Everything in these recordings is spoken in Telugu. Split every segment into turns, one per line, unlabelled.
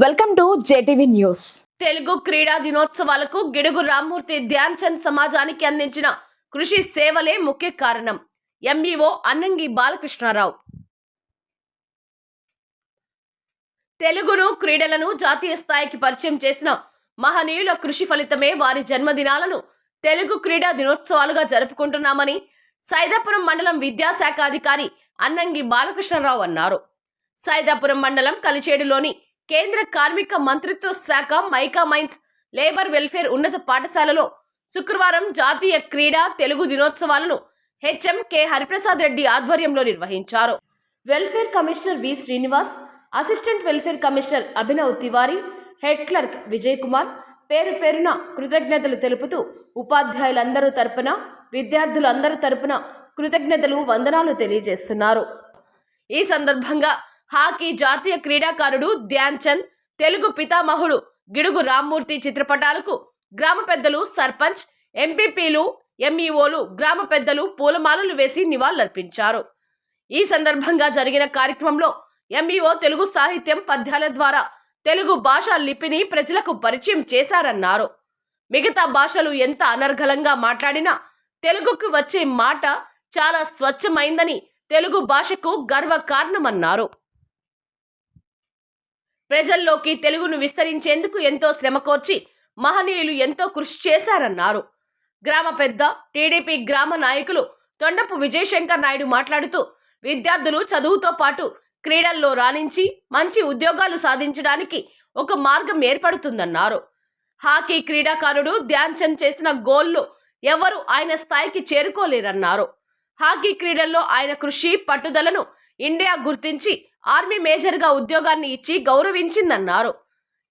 Welcome to JTV news.
Telugu క్రీడా దినోత్సవాలకు గిడుగు రామ్మూర్తి ధ్యాన్ చంద్ సమాజానికి అందించిన కృషి సేవలే ముఖ్య కారణం. ఎంఈఓ అన్నంగి బాలకృష్ణారావు. తెలుగును క్రీడలను జాతీయ స్థాయికి పరిచయం చేసిన మహనీయుల కృషి ఫలితమే వారి జన్మదినాలను తెలుగు క్రీడా దినోత్సవాలుగా జరుపుకుంటున్నామని సైదాపురం మండలం విద్యాశాఖ అధికారి అన్నంగి బాలకృష్ణారావు అన్నారు. సైదాపురం మండలం కలిచేడులోని కేంద్ర కార్మిక మంత్రిత్వ శాఖ మైకా మైన్స్ లేబర్ వెల్ఫేర్ ఉన్నత పాఠశాలలో శుక్రవారం జాతీయ క్రీడా తెలుగు దినోత్సవాలను హెచ్ఎం కె హరిప్రసాద్ రెడ్డి ఆధ్వర్యంలో నిర్వహించారు. Welfare commissioner V Srinivas assistant welfare commissioner Abhinav Tiwari head clerk Vijay Kumar పేరు పేరున కృతజ్ఞతలు తెలుపుతూ ఉపాధ్యాయులందరూ తరపున విద్యార్థులందరి తరపున కృతజ్ఞతలు వందనాలు తెలియజేస్తున్నారు. ఈ సందర్భంగా హాకీ జాతీయ క్రీడాకారుడు ధ్యాన్ చంద్ తెలుగు పితామహుడు గిడుగు రామ్మూర్తి చిత్రపటాలకు గ్రామ పెద్దలు సర్పంచ్ ఎంపీపీలు ఎంఈఓలు గ్రామ పెద్దలు పూలమాలలు వేసి నివాళులర్పించారు. ఈ సందర్భంగా జరిగిన కార్యక్రమంలో ఎంఈఓ తెలుగు సాహిత్యం పద్యాల ద్వారా తెలుగు భాషా లిపిని ప్రజలకు పరిచయం చేశారన్నారు. మిగతా భాషలు ఎంత అనర్గళంగా మాట్లాడినా తెలుగుకు వచ్చే మాట చాలా స్వచ్ఛమైందని తెలుగు భాషకు గర్వ కారణమన్నారు ప్రజల్లోకి తెలుగును విస్తరించేందుకు ఎంతో శ్రమ కోర్చి మహనీయులు ఎంతో కృషి చేశారన్నారు. గ్రామ పెద్ద టీడీపీ గ్రామ నాయకులు తొండపు విజయశంకర్ నాయుడు మాట్లాడుతూ విద్యార్థులు చదువుతో పాటు క్రీడల్లో రాణించి మంచి ఉద్యోగాలు సాధించడానికి ఒక మార్గం ఏర్పడుతుందన్నారు. హాకీ క్రీడాకారుడు ధ్యాన్ చంద్ చేసిన గోల్లు ఎవరు ఆయన స్థాయికి చేరుకోలేరన్నారు. హాకీ క్రీడల్లో ఆయన కృషి పట్టుదలను ఇండియా గుర్తించి ఆర్మీ మేజర్గా ఉద్యోగాన్ని ఇచ్చి గౌరవించిందన్నారు.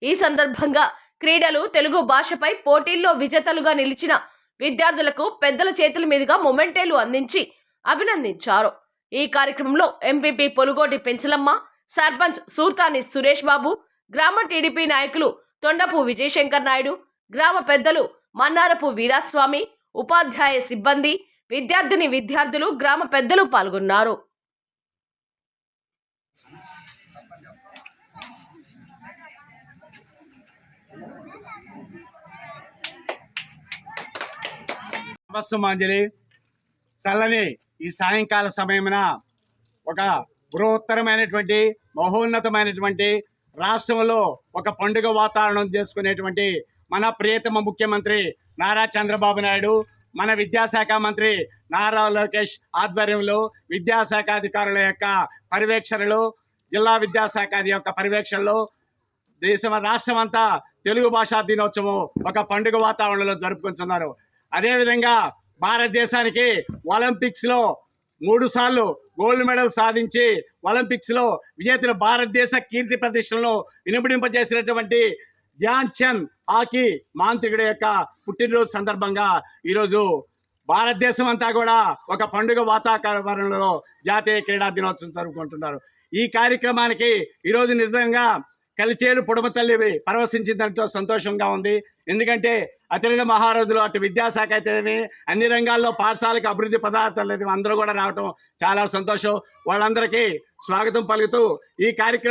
ఈ సందర్భంగా క్రీడలు తెలుగు భాషపై పోటీల్లో విజేతలుగా నిలిచిన విద్యార్థులకు పెద్దల చేతుల మీదుగా మొమెంటేలు అందించి అభినందించారు. ఈ కార్యక్రమంలో ఎంపీపీ పొలుగోటి పెంచలమ్మ సర్పంచ్ సూర్తాని సురేష్ బాబు గ్రామ టీడీపీ నాయకులు తొండపు విజయశంకర్ నాయుడు గ్రామ పెద్దలు మన్నారపు వీరాస్వామి ఉపాధ్యాయ సిబ్బంది విద్యార్థిని విద్యార్థులు గ్రామ పెద్దలు పాల్గొన్నారు.
నమస్సుమాంజలి చల్లని ఈ సాయంకాల సమయమున ఒక బృహత్తరమైనటువంటి మహోన్నతమైనటువంటి రాష్ట్రంలో ఒక పండుగ వాతావరణం చేసుకునేటువంటి మన ప్రియతమ ముఖ్యమంత్రి నారా చంద్రబాబు నాయుడు మన విద్యాశాఖ మంత్రి నారా లోకేష్ ఆధ్వర్యంలో విద్యాశాఖ అధికారుల యొక్క పర్యవేక్షణలో జిల్లా విద్యాశాఖ యొక్క పర్యవేక్షణలో దేశం రాష్ట్రం అంతా తెలుగు భాషా దినోత్సవం ఒక పండుగ వాతావరణంలో జరుపుకుంటున్నారు. అదేవిధంగా భారతదేశానికి ఒలింపిక్స్లో మూడు సార్లు గోల్డ్ మెడల్ సాధించి ఒలింపిక్స్లో విజేతలు భారతదేశ కీర్తి ప్రతిష్టలను వినిపడింపజేసినటువంటి ధ్యాన్ చంద్ హాకీ మాంత్రికుడి యొక్క పుట్టినరోజు సందర్భంగా ఈరోజు భారతదేశం అంతా కూడా ఒక పండుగ వాతావరణంలో జాతీయ క్రీడా దినోత్సవం జరుపుకుంటున్నారు. ఈ కార్యక్రమానికి ఈరోజు నిజంగా కలిచేలు పొడమ తల్లివి పరవశించిందంటూ సంతోషంగా ఉంది. ఎందుకంటే అతిరథ మహారథులు అటు విద్యాశాఖ అయితేనేమి అన్ని రంగాల్లో పాఠశాలకు అభివృద్ధి పదార్థాలు అందరూ కూడా రావటం చాలా సంతోషం. వాళ్ళందరికీ స్వాగతం పలుకుతూ ఈ కార్యక్రమం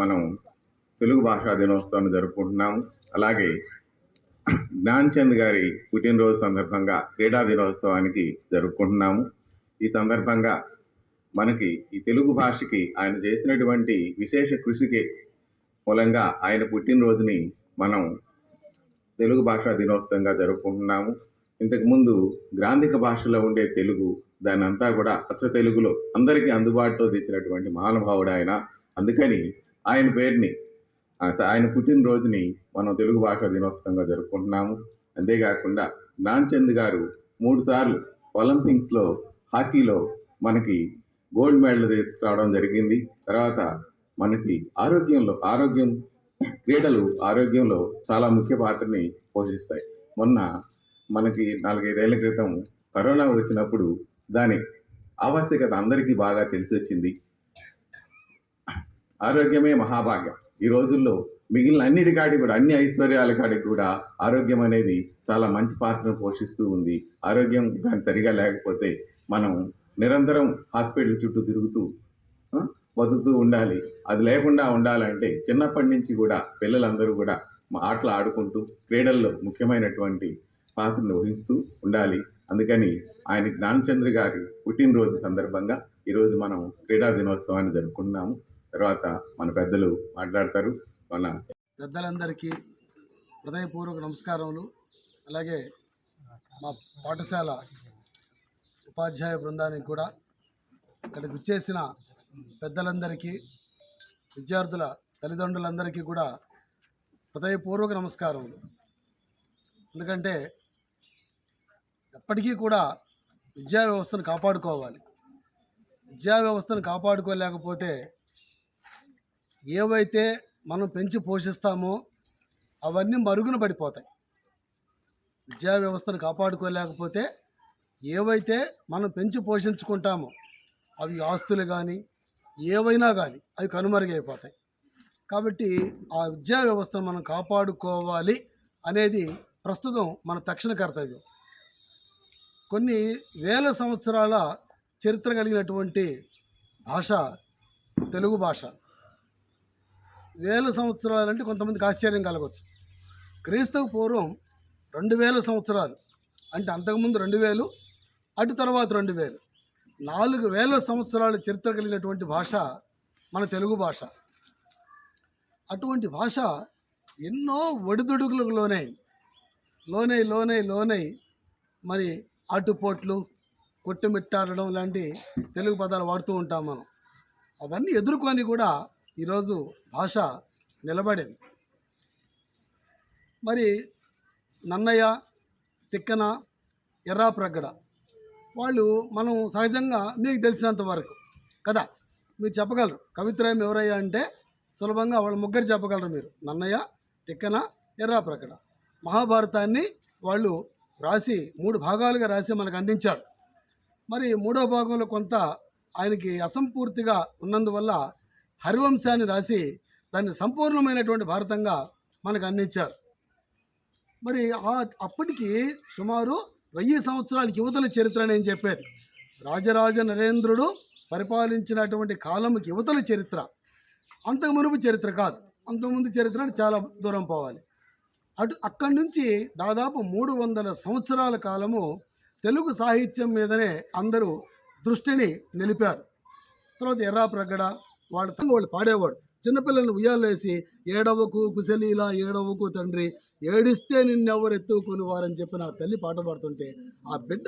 మనం తెలుగు భాషా దినోత్సవాన్ని జరుపుకుంటున్నాము. అలాగే జ్ఞాన్చంద్ గారి పుట్టినరోజు సందర్భంగా క్రీడా దినోత్సవానికి జరుపుకుంటున్నాము. ఈ సందర్భంగా మనకి ఈ తెలుగు భాషకి ఆయన చేసినటువంటి విశేష కృషికి మూలంగా ఆయన పుట్టినరోజుని మనం తెలుగు భాషా దినోత్సవంగా జరుపుకుంటున్నాము. ఇంతకుముందు గ్రాంధిక భాషలో ఉండే తెలుగు దాన్ని అంతా కూడా అచ్చ తెలుగులో అందరికీ అందుబాటులో తెచ్చినటువంటి మహానుభావుడు ఆయన. అందుకని ఆయన పేరుని ఆయన పుట్టినరోజుని మనం తెలుగు భాష దినోత్సవంగా జరుపుకుంటున్నాము. అంతేకాకుండా నాన్చంద్ గారు మూడుసార్లు ఒలింపిక్స్లో హాకీలో మనకి గోల్డ్ మెడల్ తీసుకురావడం జరిగింది. తర్వాత మనకి ఆరోగ్యంలో ఆరోగ్యం క్రీడలు ఆరోగ్యంలో చాలా ముఖ్య పాత్రని పోషిస్తాయి. మొన్న మనకి నాలుగైదేళ్ళ క్రితం కరోనా వచ్చినప్పుడు దాని ఆవశ్యకత అందరికీ బాగా తెలిసి వచ్చింది ఆరోగ్యమే మహాభాగ్యం. ఈ రోజుల్లో మిగిలిన అన్నిటి కాడికి కూడా అన్ని ఐశ్వర్యాల కాడికి కూడా ఆరోగ్యం అనేది చాలా మంచి పాత్రను పోషిస్తూ ఉంది. ఆరోగ్యం కానీ సరిగా లేకపోతే మనం నిరంతరం హాస్పిటల్ చుట్టూ తిరుగుతూ బతుకుతూ ఉండాలి. అది లేకుండా ఉండాలంటే చిన్నప్పటి నుంచి కూడా పిల్లలందరూ కూడా మా ఆటలు ఆడుకుంటూ క్రీడల్లో ముఖ్యమైనటువంటి పాత్రను వహిస్తూ ఉండాలి. అందుకని ఆయన జ్ఞానచంద్ర గారి పుట్టినరోజు సందర్భంగా ఈరోజు మనం క్రీడా దినోత్సవాన్ని జరుపుకుంటున్నాము. తర్వాత మన పెద్దలు మాట్లాడతారు. మన
పెద్దలందరికీ హృదయపూర్వక నమస్కారములు. అలాగే మా పాఠశాల ఉపాధ్యాయ బృందానికి కూడా ఇక్కడికి వచ్చేసిన పెద్దలందరికీ విద్యార్థుల తల్లిదండ్రులందరికీ కూడా హృదయపూర్వక నమస్కారములు. ఎందుకంటే ఎప్పటికీ కూడా విద్యా వ్యవస్థను కాపాడుకోవాలి. విద్యా వ్యవస్థను కాపాడుకోలేకపోతే ఏవైతే మనం పెంచి పోషిస్తామో అవన్నీ మరుగున పడిపోతాయి. విద్యా వ్యవస్థను కాపాడుకోలేకపోతే ఏవైతే మనం పెంచి పోషించుకుంటామో అవి ఆస్తులు కానీ ఏవైనా కానీ అవి కనుమరుగైపోతాయి. కాబట్టి ఆ విద్యా వ్యవస్థను మనం కాపాడుకోవాలి అనేది ప్రస్తుతం మన తక్షణ కర్తవ్యం. కొన్ని వేల సంవత్సరాల చరిత్ర కలిగినటువంటి భాష తెలుగు భాష. వేల సంవత్సరాలంటే కొంతమందికి ఆశ్చర్యం కలగవచ్చు క్రీస్తుకు పూర్వం రెండు వేల సంవత్సరాలు అంటే అంతకుముందు రెండు వేలు అటు తర్వాత రెండు వేలు. నాలుగు వేల సంవత్సరాల చరిత్ర కలిగినటువంటి భాష మన తెలుగు భాష. అటువంటి భాష ఎన్నో ఒడిదుడుకులకు లోనై లోనై లోనై లోనై మరి ఆటుపోట్లు కొట్టుమిట్టాడడం లాంటి తెలుగు పదాలు వాడుతూ ఉంటాం మనం. అవన్నీ ఎదుర్కొని కూడా ఈరోజు భాష నిలబడింది. మరి నన్నయ్య తిక్కన ఎర్రాప్రగడ వాళ్ళు మనం సహజంగా మీకు తెలిసినంత వరకు కదా? మీరు చెప్పగలరు. కవిత్రయం ఎవరయ్యా అంటే సులభంగా వాళ్ళు ముగ్గురు చెప్పగలరు మీరు. నన్నయ్య తిక్కన ఎర్రాప్రగడ మహాభారతాన్ని వాళ్ళు రాసి మూడు భాగాలుగా రాసి మనకు అందించారు. మరి మూడో భాగంలో కొంత ఆయనకి అసంపూర్తిగా ఉన్నందువల్ల హరివంశాన్ని రాసి దాన్ని సంపూర్ణమైనటువంటి భారతంగా మనకు అందించారు. మరి అప్పటికి సుమారు వెయ్యి సంవత్సరాలకి యువతల చరిత్ర అని చెప్పారు. రాజరాజ నరేంద్రుడు పరిపాలించినటువంటి కాలంకి యువతల చరిత్ర. అంతకు మునుపు చరిత్ర కాదు. అంతకుముందు చరిత్ర చాలా దూరం పోవాలి. అటు అక్కడి నుంచి దాదాపు మూడు వందల సంవత్సరాల కాలము తెలుగు సాహిత్యం మీదనే అందరూ దృష్టిని నిలిపారు. తర్వాత ఎర్రాప్రగడ వాళ్ళ వాళ్ళు పాడేవాడు. చిన్నపిల్లల్ని ఉయ్యాలేసి ఏడవకు కుశలీలా ఏడవకు తండ్రి ఏడిస్తే నిన్నెవరు ఎత్తుకుని వారని చెప్పి నా తల్లి పాట పాడుతుంటే ఆ బిడ్డ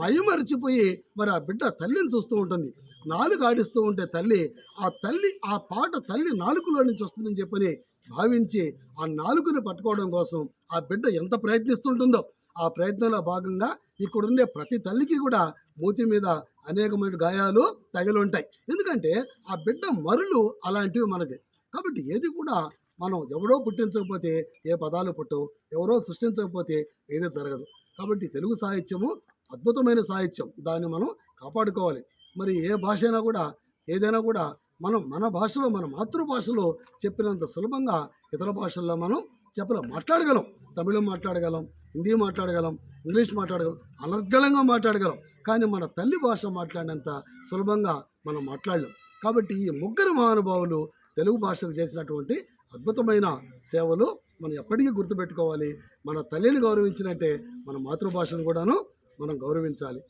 మైమరిచిపోయి మరి ఆ బిడ్డ తల్లిని చూస్తూ ఉంటుంది. నాలుగు ఆడిస్తూ ఉంటే తల్లి ఆ తల్లి ఆ పాట తల్లి నాలుగులో నుంచి వస్తుందని చెప్పని భావించి ఆ నాలుగుని పట్టుకోవడం కోసం ఆ బిడ్డ ఎంత ప్రయత్నిస్తుంటుందో ఆ ప్రయత్నంలో భాగంగా ఇక్కడుండే ప్రతి తల్లికి కూడా మూతి మీద అనేకమైన గాయాలు తగిలి ఉంటాయి. ఎందుకంటే ఆ బిడ్డ మరులు అలాంటివి మనకి. కాబట్టి ఏది కూడా మనం ఎవడో పుట్టించకపోతే ఏ పదాలు పుట్టవు ఎవరో సృష్టించకపోతే ఏదో జరగదు. కాబట్టి తెలుగు సాహిత్యము అద్భుతమైన సాహిత్యం. దాన్ని మనం కాపాడుకోవాలి. మరి ఏ భాష అయినా కూడా ఏదైనా కూడా మనం మన భాషలో మన మాతృభాషలో చెప్పినంత సులభంగా ఇతర భాషల్లో మనం చెప్పలేం. మాట్లాడగలం. తమిళం మాట్లాడగలం హిందీ మాట్లాడగలం ఇంగ్లీష్ మాట్లాడగలం అనర్గళంగా మాట్లాడగలం. కానీ మన తల్లి భాష మాట్లాడినంత సులభంగా మనం మాట్లాడలేం. కాబట్టి ఈ ముగ్గురు మహానుభావులు తెలుగు భాషకు చేసినటువంటి అద్భుతమైన సేవలు మనం ఎప్పటికీ గుర్తుపెట్టుకోవాలి. మన తల్లిని గౌరవించినట్టే మన మాతృభాషను కూడాను మనం గౌరవించాలి.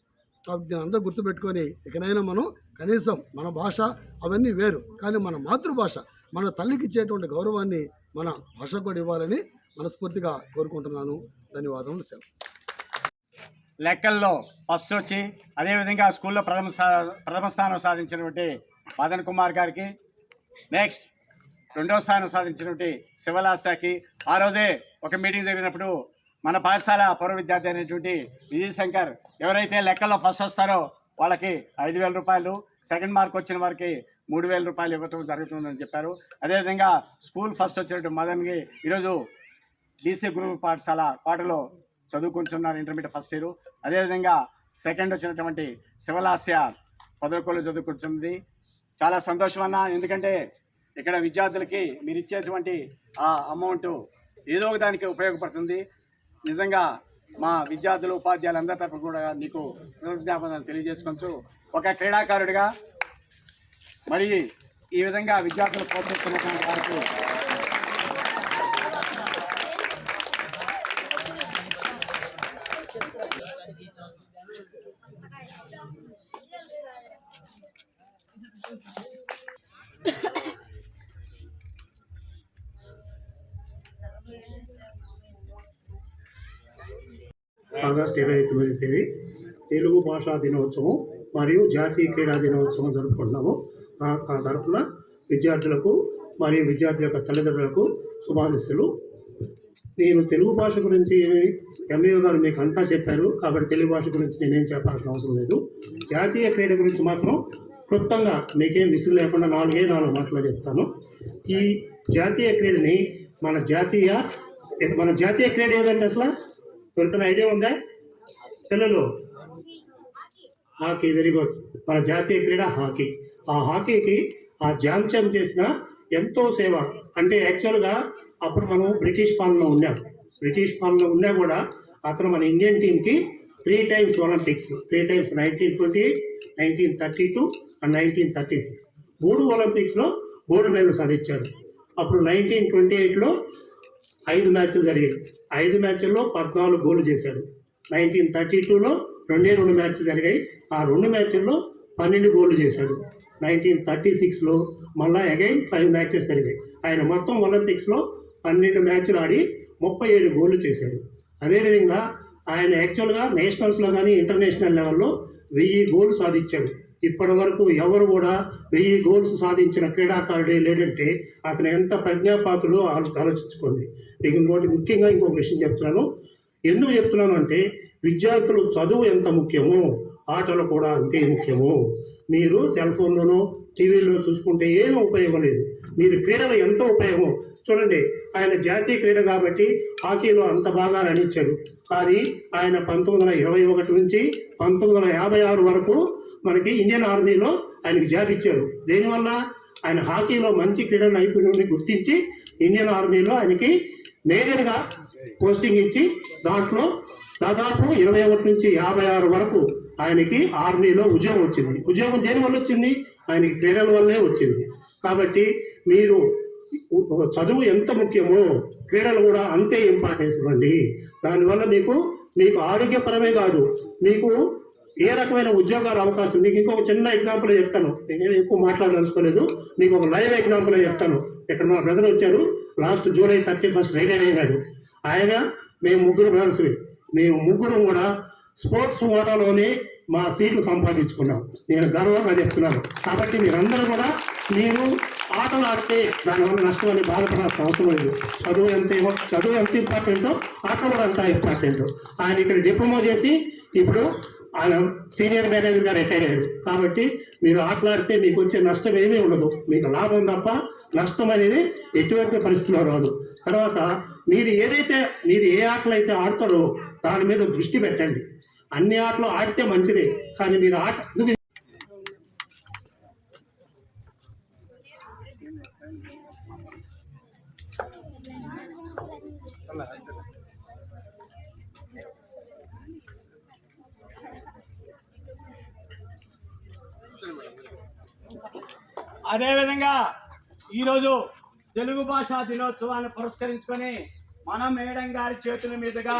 కాబట్టి దీన్ని అందరూ గుర్తుపెట్టుకొని ఇకనైనా మనం కనీసం మన భాష అవన్నీ వేరు. కానీ మన మాతృభాష మన తల్లికి ఇచ్చేటువంటి గౌరవాన్ని మన భాష కూడా ఇవ్వాలని మనస్ఫూర్తిగా కోరుకుంటున్నాను. ధన్యవాదములు సెలవు
లెక్కల్లో ఫస్ట్ వచ్చి అదేవిధంగా స్కూల్లో ప్రథమ ప్రథమ స్థానం సాధించినటువంటి మదన్ కుమార్ గారికి నెక్స్ట్ రెండవ స్థానం సాధించినటువంటి శివలాసాకి ఆ రోజే ఒక మీటింగ్ జరిగినప్పుడు మన పాఠశాల పూర్వ విద్యార్థి అయినటువంటి విజయ్ శంకర్ ఎవరైతే లెక్కల్లో ఫస్ట్ వస్తారో వాళ్ళకి ఐదు వేల రూపాయలు సెకండ్ మార్క్ వచ్చిన వారికి మూడు వేల రూపాయలు ఇవ్వటం జరుగుతుందని చెప్పారు. అదేవిధంగా స్కూల్ ఫస్ట్ వచ్చినటువంటి మదన్కి ఈరోజు డీసీ గురువు పాఠశాల కోటలో చదువుకుంటున్నారు ఇంటర్మీడియట్ ఫస్ట్ ఇయర్. అదేవిధంగా సెకండ్ వచ్చినటువంటి శివలాస్య పదవికోలు చదువుకుంటుంది. చాలా సంతోషం అన్న ఎందుకంటే ఇక్కడ విద్యార్థులకి మీరు ఇచ్చేటువంటి ఆ అమౌంట్ ఏదో ఒక దానికి ఉపయోగపడుతుంది. నిజంగా మా విద్యార్థులు ఉపాధ్యాయులు అందరి తరఫున కూడా నీకు కృతజ్ఞాపనలు తెలియజేసుకోవచ్చు ఒక క్రీడాకారుడిగా మరి ఈ విధంగా విద్యార్థులు ప్రోత్సహిస్తున్నటువంటి వారికి
భాషా దినోత్సవం మరియు జాతీయ క్రీడా దినోత్సవం జరుపుకుంటున్నాము. ఆ తరఫున విద్యార్థులకు మరియు విద్యార్థుల యొక్క తల్లిదండ్రులకు శుభాశిస్సులు. నేను తెలుగు భాష గురించి ఎంఏ గారు మీకు అంతా చెప్పారు కాబట్టి తెలుగు భాష గురించి నేనేం చెప్పాల్సిన అవసరం లేదు. జాతీయ క్రీడ గురించి మాత్రం క్లుప్తంగా మీకేం విసుగు లేకుండా నాలుగే నాలుగు మాటలు చెప్తాను. ఈ జాతీయ క్రీడని మన జాతీయ మన జాతీయ క్రీడ ఏదంటే అసలు? ఎవరికైనా ఐడియా ఉందా? పిల్లలు హాకీ వెరీ గుడ్. మన జాతీయ క్రీడ హాకీ. ఆ హాకీకి ఆ జాంచం చేసిన ఎంతో సేవ. అంటే యాక్చువల్గా అప్పుడు మనం బ్రిటిష్ పాలనలో ఉన్నాం. బ్రిటిష్ పాలనలో ఉన్నా కూడా అతను మన ఇండియన్ టీంకి three times Olympics. Three times nineteen twenty nineteen thirty two and nineteen thirty six మూడు ఒలింపిక్స్లో గోల్డ్ మెడల్ సాధించాడు అప్పుడు నైన్టీన్ ట్వంటీ ఎయిట్లో ఐదు మ్యాచ్లు జరిగాయి. ఐదు మ్యాచ్ల్లో పద్నాలుగు గోలు చేశాడు. నైన్టీన్ థర్టీ టూలో రెండే రెండు మ్యాచ్లు జరిగాయి. ఆ రెండు మ్యాచ్ల్లో పన్నెండు గోళ్ళు చేశాడు. నైన్టీన్ థర్టీ సిక్స్లో మళ్ళా అగైన్ ఫైవ్ మ్యాచెస్ జరిగాయి. ఆయన మొత్తం ఒలింపిక్స్లో పన్నెండు మ్యాచ్లు ఆడి ముప్పై ఏడు గోళ్ళు చేశాడు. అదేవిధంగా ఆయన యాక్చువల్గా నేషనల్స్లో కానీ ఇంటర్నేషనల్ లెవెల్లో వెయ్యి గోల్ సాధించాడు. ఇప్పటి వరకు ఎవరు కూడా వెయ్యి గోల్స్ సాధించిన క్రీడాకారుడే లేదంటే అతను ఎంత ప్రజ్ఞాపాతులు ఆలోచించుకోండి. మీకు ఇంకోటి ముఖ్యంగా ఇంకొక విషయం చెప్తున్నాను. ఎందుకు చెప్తున్నాను అంటే విద్యార్థులు చదువు ఎంత ముఖ్యమో ఆటలు కూడా అంతే ముఖ్యము. మీరు సెల్ ఫోన్లోనో టీవీలో చూసుకుంటే ఏం ఉపయోగం లేదు. మీరు క్రీడలు ఎంతో ఉపయోగం చూడండి ఆయన జాతీయ క్రీడ కాబట్టి హాకీలో అంత బాగా రాణించాడు కానీ ఆయన పంతొమ్మిది వందల ఇరవై ఒకటి నుంచి పంతొమ్మిది వందల యాభై ఆరు వరకు మనకి ఇండియన్ ఆర్మీలో ఆయనకి జాబ్ ఇచ్చారు. దేనివల్ల? ఆయన హాకీలో మంచి క్రీడా నైపుణ్యాన్ని గుర్తించి ఇండియన్ ఆర్మీలో ఆయనకి మేజర్గా పోస్టింగ్ ఇచ్చి దాంట్లో దాదాపు ఇరవై ఒకటి నుంచి యాభై ఆరు వరకు ఆయనకి ఆర్మీలో ఉద్యోగం వచ్చింది. ఉద్యోగం దేని వల్ల వచ్చింది? ఆయనకి క్రీడల వల్లే వచ్చింది. కాబట్టి మీరు చదువు ఎంత ముఖ్యమో క్రీడలు కూడా అంతే ఇంపార్టెన్స్ ఇవ్వండి. దానివల్ల మీకు మీకు ఆరోగ్యపరమే కాదు మీకు ఏ రకమైన ఉద్యోగాల అవకాశం మీకు ఇంకొక చిన్న ఎగ్జాంపుల్ చెప్తాను. నేను ఎక్కువ మాట్లాడదలుచుకోలేదు. మీకు ఒక లైవ్ ఎగ్జాంపుల్ చెప్తాను. ఇక్కడ మా బ్రదర్ వచ్చారు. Last July thirty first retired అయ్యారు ఆయన మేము ముగ్గురు బ్రదర్స్ మేము ముగ్గురు కూడా స్పోర్ట్స్ ఓటాలోనే మా సీట్లు సంపాదించుకున్నాం. నేను గర్వంగా చెప్తున్నాను. కాబట్టి మీరందరూ కూడా మీరు ఆటలు ఆడితే దానివల్ల నష్టం అని బాధపడాల్సిన అవసరం లేదు. చదువు ఎంత చదువు ఎంత ఇంపార్టెంటో ఆటలు కూడా అంత ఇంపార్టెంట్ ఆయన ఇక్కడ డిప్లొమా చేసి ఇప్పుడు ఆయన సీనియర్ మేనేజర్గా రిటైర్ అయ్యాడు కాబట్టి మీరు ఆటలాడితే మీకు వచ్చే నష్టం ఏమీ ఉండదు. మీకు లాభం తప్ప నష్టం అనేది ఎటువంటి పరిస్థితిలో రాదు. తర్వాత మీరు ఏదైతే మీరు ఏ ఆటలు అయితే ఆడతారో దాని మీద దృష్టి పెట్టండి. అన్ని ఆటలు ఆడితే మంచిదే కానీ మీరు ఆట అలా
అదేవిధంగా ఈరోజు తెలుగు భాషా దినోత్సవాన్ని పురస్కరించుకొని మన మేడం గారి చేతుల మీదుగా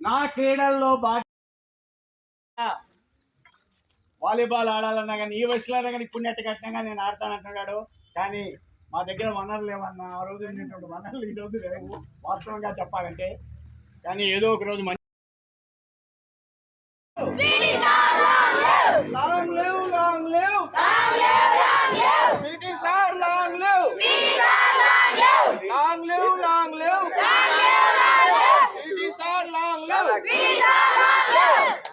నా క్రీడల్లో బాగా వాలీబాల్ ఆడాలన్నా కానీ ఈ వయసులో కానీ ఇప్పుడు నెట్ కట్టినా నేను ఆడతానంటున్నాడు కానీ మా దగ్గర వనరులు లేవన్న ఆ రోజు ఉన్నటువంటి వనరులు ఈ రోజు లేవు. వాస్తవంగా చెప్పాలంటే కానీ ఏదో ఒక రోజు you. We love you.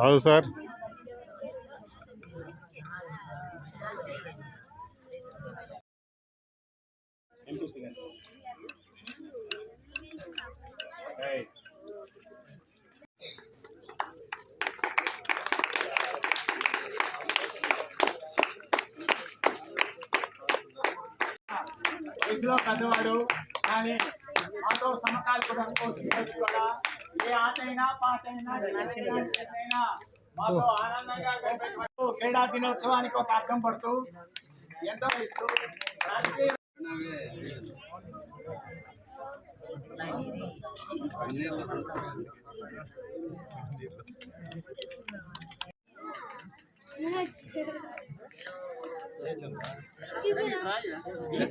ಹೌದು ಸರ್
వయసులో పెద్దవాడు కానీ మాతో సమకాలిక కూడా. ఏ ఆట అయినా పాట అయినా మాతో ఆనందంగా క్రీడా దినోత్సవానికి ఒక అర్థం పడుతూ ఎంతో ఇస్తూ రాజకీయ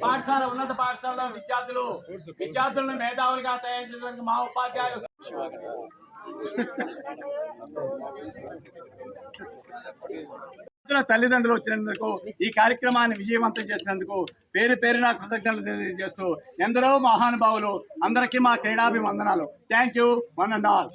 పాఠశాల ఉన్నత పాఠశాలలో విద్యార్థులు విద్యార్థులను మేధావులుగా తయారు చేయడానికి మా ఉపాధ్యాయులు విద్యార్థుల తల్లిదండ్రులు వచ్చినందుకు ఈ కార్యక్రమాన్ని విజయవంతం చేసినందుకు పేరు పేరున కృతజ్ఞతలు తెలియజేస్తూ ఎందరో మహానుభావులు అందరికీ మా క్రీడాభివందనాలు. Thank you one and all